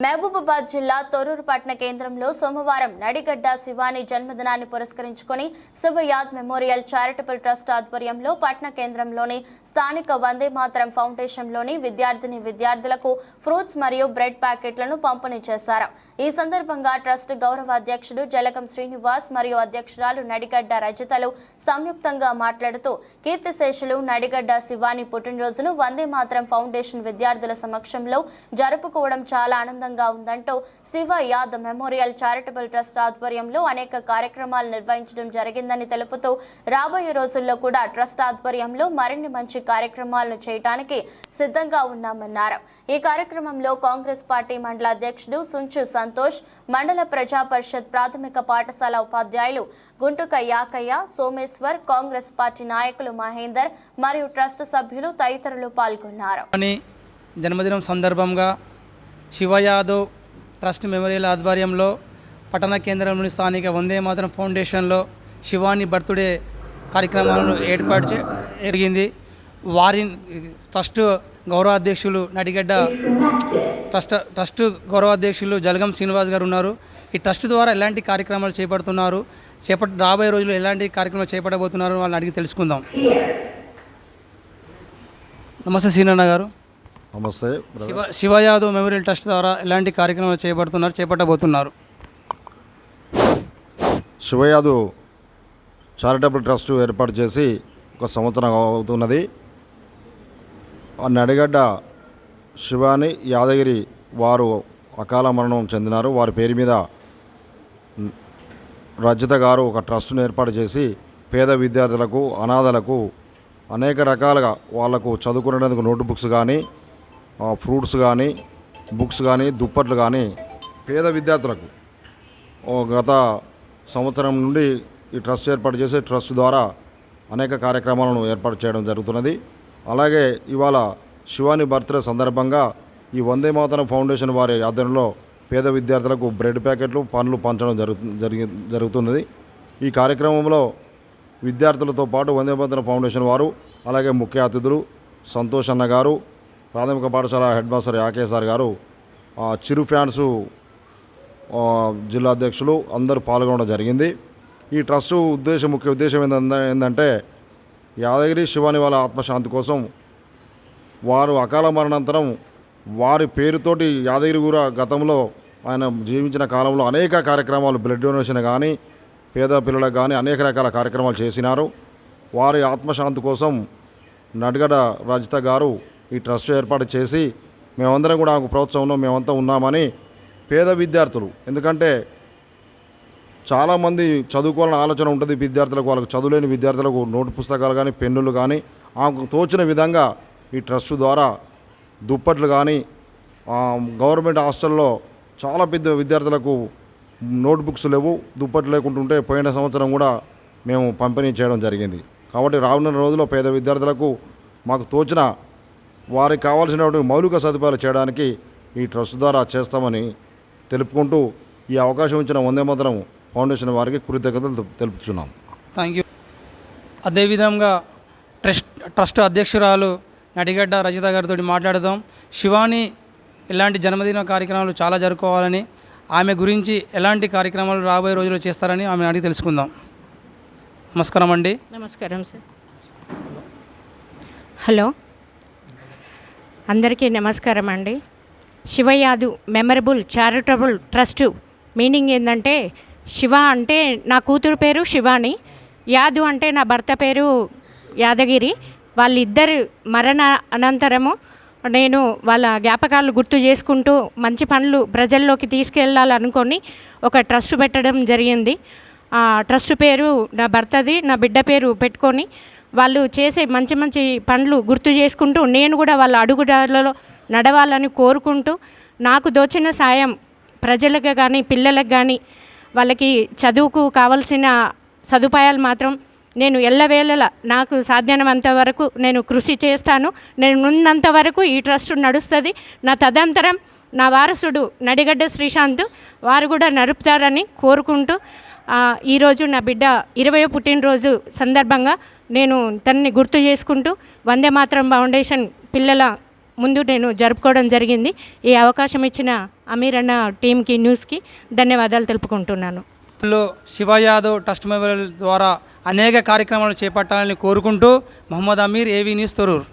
మహబూబాబాద్ జిల్లా తొరూరు పట్టణ కేంద్రంలో సోమవారం నడిగడ్డ శివాని జన్మదినాన్ని పురస్కరించుకొని శివయాద్ మెమోరియల్ చారిటబుల్ ట్రస్ట్ ఆధ్వర్యంలో పట్టణ కేంద్రంలోని స్థానిక వందే మాతరం ఫౌండేషన్లోని విద్యార్థిని విద్యార్థులకు ఫ్రూట్స్ మరియు బ్రెడ్ ప్యాకెట్లను పంపిణీ చేశారు. ఈ సందర్భంగా ట్రస్ట్ గౌరవ అధ్యక్షుడు జలకం శ్రీనివాస్ మరియు అధ్యక్షురాలు నడిగడ్డ రజితలు సంయుక్తంగా మాట్లాడుతూ కీర్తిశేషులు నడిగడ్డ శివాని పుట్టినరోజును వందే మాతరం ఫౌండేషన్ విద్యార్థుల సమక్షంలో జరుపుకోవడం చాలా ఆనందంగా ఉందంటూ శివ యాద్ మెమోరియల్ చారిటబుల్ ట్రస్ట్ ఆధ్వర్యంలో అనేక కార్యక్రమాలు నిర్వహించడం జరిగిందని తెలుపుతూ రాబోయే రోజుల్లో కూడా ట్రస్ట్ ఆధ్వర్యంలో మరిన్ని మంచి కార్యక్రమాలను చేయడానికి సిద్ధంగా ఉన్నామన్నారు. ఈ కార్యక్రమంలో కాంగ్రెస్ పార్టీ మండల అధ్యక్షుడు సుంచు సంతోష్ మండల ప్రజా పరిషత్ ప్రాథమిక పాఠశాల ఉపాధ్యాయులు గుంటుక యాకయ్య సోమేశ్వర్ కాంగ్రెస్ పార్టీ నాయకులు మహేందర్ మరియు ట్రస్ట్ సభ్యులు తదితరులు పాల్గొన్నారు. జన్మదినం సందర్భంగా శివయాదవ్ ట్రస్ట్ మెమోరియల్ ఆధ్వర్యంలో పట్టణ కేంద్రంలోని స్థానిక వందే మాతరం ఫౌండేషన్లో శివాని బర్త్డే కార్యక్రమాలను ఏర్పాటు జరిగింది. వారి ట్రస్ట్ గౌరవాధ్యక్షులు నడిగడ్డ ట్రస్ట్ ట్రస్ట్ గౌరవాధ్యక్షులు జలగం శ్రీనివాస్ గారు ఉన్నారు. ఈ ట్రస్ట్ ద్వారా ఎలాంటి కార్యక్రమాలు చేపడుతున్నారు? చేపట్ రాబోయే రోజుల్లో ఎలాంటి కార్యక్రమాలు చేపట్టబోతున్నారు? వాళ్ళని అడిగి తెలుసుకుందాం. నమస్తే సీనన్న గారు. నమస్తే. శివ శివయాదవ్ మెమోరియల్ ట్రస్ట్ ద్వారా ఎలాంటి కార్యక్రమాలు చేపడుతున్నారు చేపట్టబోతున్నారు? శివయాదు చారిటబుల్ ట్రస్ట్ ఏర్పాటు చేసి ఒక సంవత్సరం అవుతున్నది. నడిగడ్డ శివాని యాదగిరి వారు అకాల మరణం చెందినారు. వారి పేరు మీద రజిత గారు ఒక ట్రస్ట్ను ఏర్పాటు చేసి పేద విద్యార్థులకు అనాథలకు అనేక రకాలుగా వాళ్ళకు చదువుకునేందుకు నోట్ బుక్స్ కానీ ఫ్రూట్స్ కానీ బుక్స్ కానీ దుప్పట్లు కానీ పేద విద్యార్థులకు గత సంవత్సరం నుండి ఈ ట్రస్ట్ ఏర్పాటు చేసే ట్రస్ట్ ద్వారా అనేక కార్యక్రమాలను ఏర్పాటు చేయడం జరుగుతున్నది. అలాగే ఇవాళ శివాని బర్త్డే సందర్భంగా ఈ వందే మాతరం ఫౌండేషన్ వారి ఆధ్వర్యంలో పేద విద్యార్థులకు బ్రెడ్ ప్యాకెట్లు పనులు పంచడం జరుగు జరుగుతున్నది. ఈ కార్యక్రమంలో విద్యార్థులతో పాటు వందే మాతరం ఫౌండేషన్ వారు అలాగే ముఖ్య అతిథులు సంతోష్ అన్న గారు ప్రాథమిక పాఠశాల హెడ్ మాస్టర్ యాకేసార్ గారు చిరు ఫ్యాన్స్ జిల్లా అధ్యక్షులు అందరూ పాల్గొనడం జరిగింది. ఈ ట్రస్ట్ ఉద్దేశం ముఖ్య ఉద్దేశం ఏంటంటే యాదగిరి శివాని వాళ్ళ ఆత్మశాంతి కోసం వారు అకాల మరణాంతరం వారి పేరుతోటి యాదగిరి కూడా గతంలో ఆయన జీవించిన కాలంలో అనేక కార్యక్రమాలు బ్లడ్ డొనేషన్ కానీ పేద పిల్లలకు కానీ అనేక రకాల కార్యక్రమాలు చేసినారు. వారి ఆత్మశాంతి కోసం నడిగడ రజిత గారు ఈ ట్రస్ట్ ఏర్పాటు చేసి మేమందరం కూడా ఆమెకు ప్రోత్సాహంలో మేమంతా ఉన్నామని పేద విద్యార్థులు ఎందుకంటే చాలామంది చదువుకోవాలని ఆలోచన ఉంటుంది విద్యార్థులకు వాళ్ళకు చదువులేని విద్యార్థులకు నోటు పుస్తకాలు కానీ పెన్నులు కానీ ఆమెకు తోచిన విధంగా ఈ ట్రస్ట్ ద్వారా దుప్పట్లు కానీ గవర్నమెంట్ హాస్టల్లో చాలా పెద్ద విద్యార్థులకు నోట్బుక్స్ లేవు దుప్పట్లు లేకుంటుంటే పోయిన సంవత్సరం కూడా మేము పంపిణీ చేయడం జరిగింది. కాబట్టి రానున్న రోజుల్లో పేద విద్యార్థులకు మాకు తోచిన వారికి కావాల్సినటువంటి మౌలిక సదుపాయాలు చేయడానికి ఈ ట్రస్ట్ ద్వారా చేస్తామని తెలుపుకుంటూ ఈ అవకాశం ఇచ్చిన వందే మాత్రం ఫౌండేషన్ వారికి కృతజ్ఞతలు తెలు- తెలుపుతున్నాం. థ్యాంక్ యూ అదేవిధంగా ట్రస్ట్ ట్రస్ట్ అధ్యక్షురాలు నడిగడ్డ రజిత గారితో మాట్లాడదాం. శివాని ఇలాంటి జన్మదిన కార్యక్రమాలు చాలా జరుపుకోవాలని ఆమె గురించి ఎలాంటి కార్యక్రమాలు రాబోయే రోజుల్లో చేస్తారని ఆమె అడిగి తెలుసుకుందాం. నమస్కారం అండి. నమస్కారం సార్ హలో అందరికీ నమస్కారం అండి. Shiva Yadav memorable charitable trust meaning ఏంటంటే శివ అంటే నా కూతురు పేరు శివాని యాదు అంటే నా భర్త పేరు యాదగిరి వాళ్ళిద్దరు మరణ అనంతరము నేను వాళ్ళ జ్ఞాపకాలు గుర్తు చేసుకుంటూ మంచి పనులు ప్రజల్లోకి తీసుకెళ్ళాలనుకొని ఒక ట్రస్ట్ పెట్టడం జరిగింది. ఆ ట్రస్ట్ పేరు నా భర్తది నా బిడ్డ పేరు పెట్టుకొని వాళ్ళు చేసే మంచి మంచి పనులు గుర్తు చేసుకుంటూ నేను కూడా వాళ్ళ అడుగుదారులలో నడవాలని కోరుకుంటూ నాకు దోచిన సాయం ప్రజలకు కానీ పిల్లలకు కానీ వాళ్ళకి చదువుకు కావలసిన సదుపాయాలు మాత్రం నేను ఎల్లవేళలా నాకు సాధ్యమైనంత వరకు నేను కృషి చేస్తాను. నేను ఉన్నంత వరకు ఈ ట్రస్ట్ నడుస్తుంది. నా తదంతరం నా వారసుడు నడిగడ్డ శ్రీశాంత్ వారు కూడా నడుపుతారని కోరుకుంటూ ఈరోజు నా బిడ్డ ఇరవై పుట్టినరోజు సందర్భంగా నేను తనని గుర్తు చేసుకుంటూ వందే మాత్రం ఫౌండేషన్ పిల్లల ముందు నేను జరుపుకోవడం జరిగింది. ఈ అవకాశం ఇచ్చిన అమీర్ అన్న టీంకి న్యూస్కి ధన్యవాదాలు తెలుపుకుంటున్నాను. శివయాదవ్ శివ యాదవ్ ట్రస్ట్ మెమోరియల్ ద్వారా అనేక కార్యక్రమాలు చేపట్టాలని కోరుకుంటూ మహమ్మద్ అమీర్ ఏవీ న్యూస్ తొరూరు.